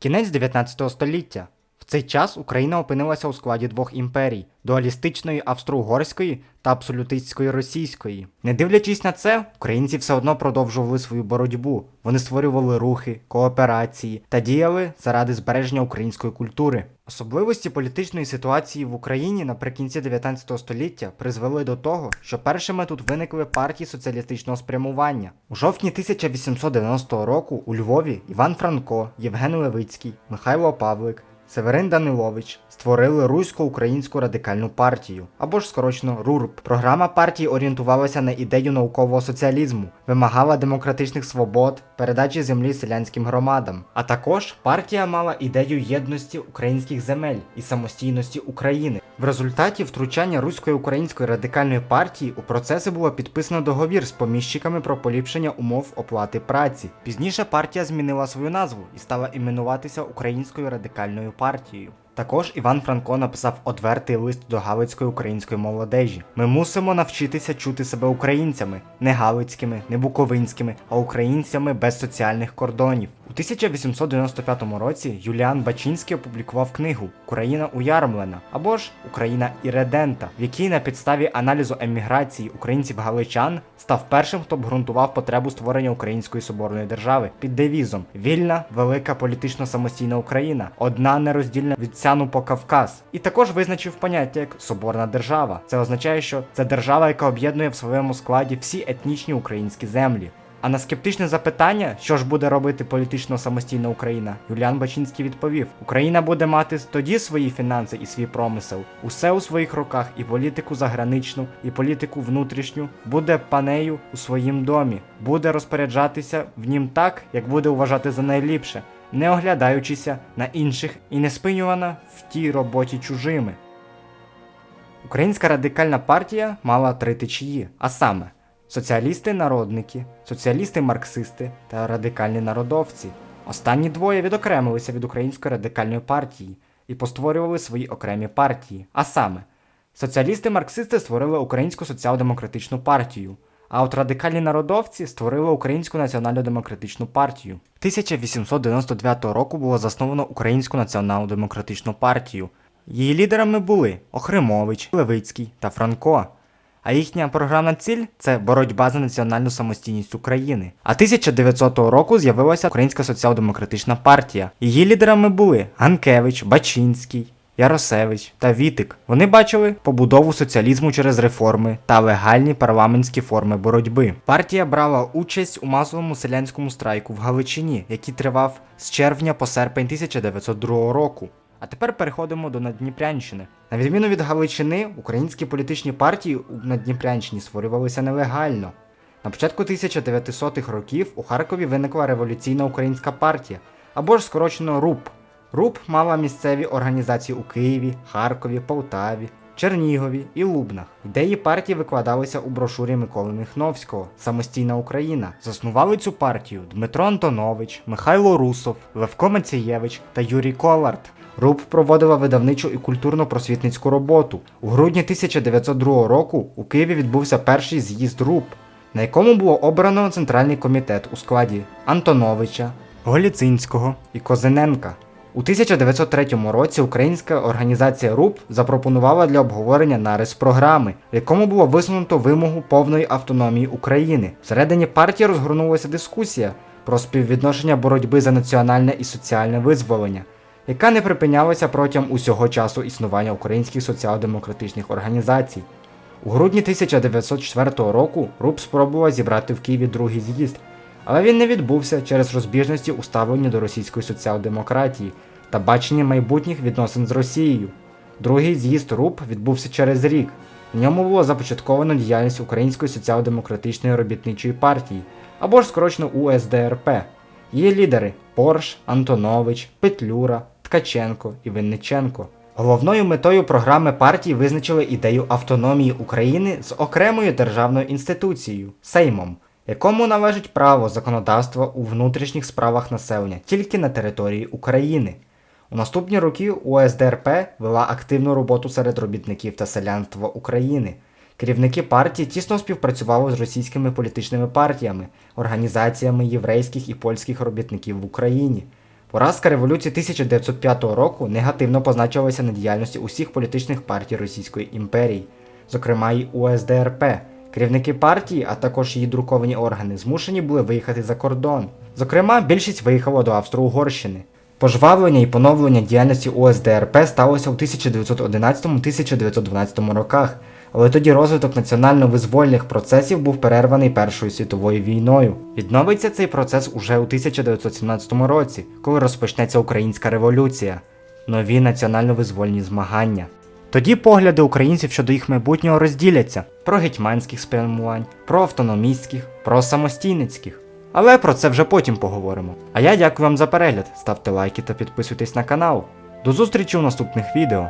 Кінець 19 століття. Цей час Україна опинилася у складі двох імперій дуалістичної австро-угорської та абсолютистської російської. Не дивлячись на це, українці все одно продовжували свою боротьбу. Вони створювали рухи, кооперації та діяли заради збереження української культури. Особливості політичної ситуації в Україні наприкінці 19 століття призвели до того, що першими тут виникли партії соціалістичного спрямування. У жовтні 1890 року у Львові Іван Франко, Євген Левицький, Михайло Павлик, Северин Данилович створили Русько-Українську радикальну партію, або ж скорочено РУРП. Програма партії орієнтувалася на ідею наукового соціалізму, вимагала демократичних свобод, передачі землі селянським громадам. А також партія мала ідею єдності українських земель і самостійності України. В результаті втручання Руської української радикальної партії у процеси було підписано договір з поміщиками про поліпшення умов оплати праці. Пізніше партія змінила свою назву і стала іменуватися Українською радикальною партією. Також Іван Франко написав одвертий лист до Галицької української молодежі. Ми мусимо навчитися чути себе українцями, не галицькими, не буковинськими, а українцями без соціальних кордонів. У 1895 році Юліан Бачинський опублікував книгу Україна уярмлена або ж Україна іредента, в якій на підставі аналізу еміграції українців-галичан став першим, хто обґрунтував потребу створення української соборної держави під девізом Вільна, велика політично самостійна Україна, одна нероздільна від Сяну по Кавказ. І також визначив поняття як соборна держава. Це означає, що це держава, яка об'єднує в своєму складі всі етнічні українські землі. А на скептичне запитання, що ж буде робити політично самостійна Україна, Юліан Бачинський відповів: Україна буде мати тоді свої фінанси і свій промисел, усе у своїх руках, і політику заграничну, і політику внутрішню, буде панею у своїм домі, буде розпоряджатися в нім так, як буде вважати за найліпше, не оглядаючися на інших і не спинювана в тій роботі чужими. Українська радикальна партія мала три течії, а саме соціалісти-народники, соціалісти-марксисти та радикальні народовці. Останні двоє відокремилися від української радикальної партії і постворювали свої окремі партії. А саме, соціалісти-марксисти створили Українську соціал-демократичну партію. А от радикальні народовці створили Українську національно-демократичну партію. 1899 року було засновано Українську націонал-демократичну партію. Її лідерами були Охримович, Левицький та Франко. А їхня програмна ціль це боротьба за національну самостійність України. А 1900 року з'явилася Українська соціал-демократична партія. Її лідерами були Ганкевич, Бачинський, Яросевич та Вітик. Вони бачили побудову соціалізму через реформи та легальні парламентські форми боротьби. Партія брала участь у масовому селянському страйку в Галичині, який тривав з червня по серпень 1902 року. А тепер переходимо до Надніпрянщини. На відміну від Галичини, українські політичні партії у Надніпрянщині створювалися нелегально. На початку 1900-х років у Харкові виникла революційна українська партія, або ж скорочено РУП. РУП мала місцеві організації у Києві, Харкові, Полтаві, Чернігові і Лубнах. Ідеї партії викладалися у брошурі Миколи Міхновського Самостійна Україна. Заснували цю партію Дмитро Антонович, Михайло Русов, Левко Мецієвич та Юрій Колард. РУП проводила видавничу і культурно-просвітницьку роботу. У грудні 1902 року у Києві відбувся перший з'їзд РУП, на якому було обрано центральний комітет у складі Антоновича, Голіцинського і Козиненка. У 1903 році українська організація РУП запропонувала для обговорення нарис програми, в якому було висунуто вимогу повної автономії України. Всередині партії розгорнулася дискусія про співвідношення боротьби за національне і соціальне визволення, яка не припинялася протягом усього часу існування українських соціал-демократичних організацій. У грудні 1904 року РУП спробував зібрати в Києві другий з'їзд, але він не відбувся через розбіжності у ставленні до російської соціал-демократії та бачення майбутніх відносин з Росією. Другий з'їзд РУП відбувся через рік. В ньому було започатковано діяльність Української соціал-демократичної робітничої партії, або ж скорочено УСДРП. Її лідери Порш, Антонович, Петлюра, Ткаченко і Винниченко. Головною метою програми партії визначили ідею автономії України з окремою державною інституцією Сеймом, якому належить право законодавства у внутрішніх справах населення тільки на території України. У наступні роки УСДРП вела активну роботу серед робітників та селянства України. Керівники партії тісно співпрацювали з російськими політичними партіями, організаціями єврейських і польських робітників в Україні. Поразка революції 1905 року негативно позначилася на діяльності усіх політичних партій Російської імперії, зокрема й УСДРП. Керівники партії, а також її друковані органи, змушені були виїхати за кордон. Зокрема, більшість виїхала до Австро-Угорщини. Пожвавлення і поновлення діяльності УСДРП сталося у 1911-1912 роках, але тоді розвиток національно-визвольних процесів був перерваний Першою світовою війною. Відновиться цей процес уже у 1917 році, коли розпочнеться Українська революція, нові національно-визвольні змагання. Тоді погляди українців щодо їх майбутнього розділяться про гетьманських спрямувань, про автономістських, про самостійницьких. Але про це вже потім поговоримо. А я дякую вам за перегляд, ставте лайки та підписуйтесь на канал. До зустрічі у наступних відео.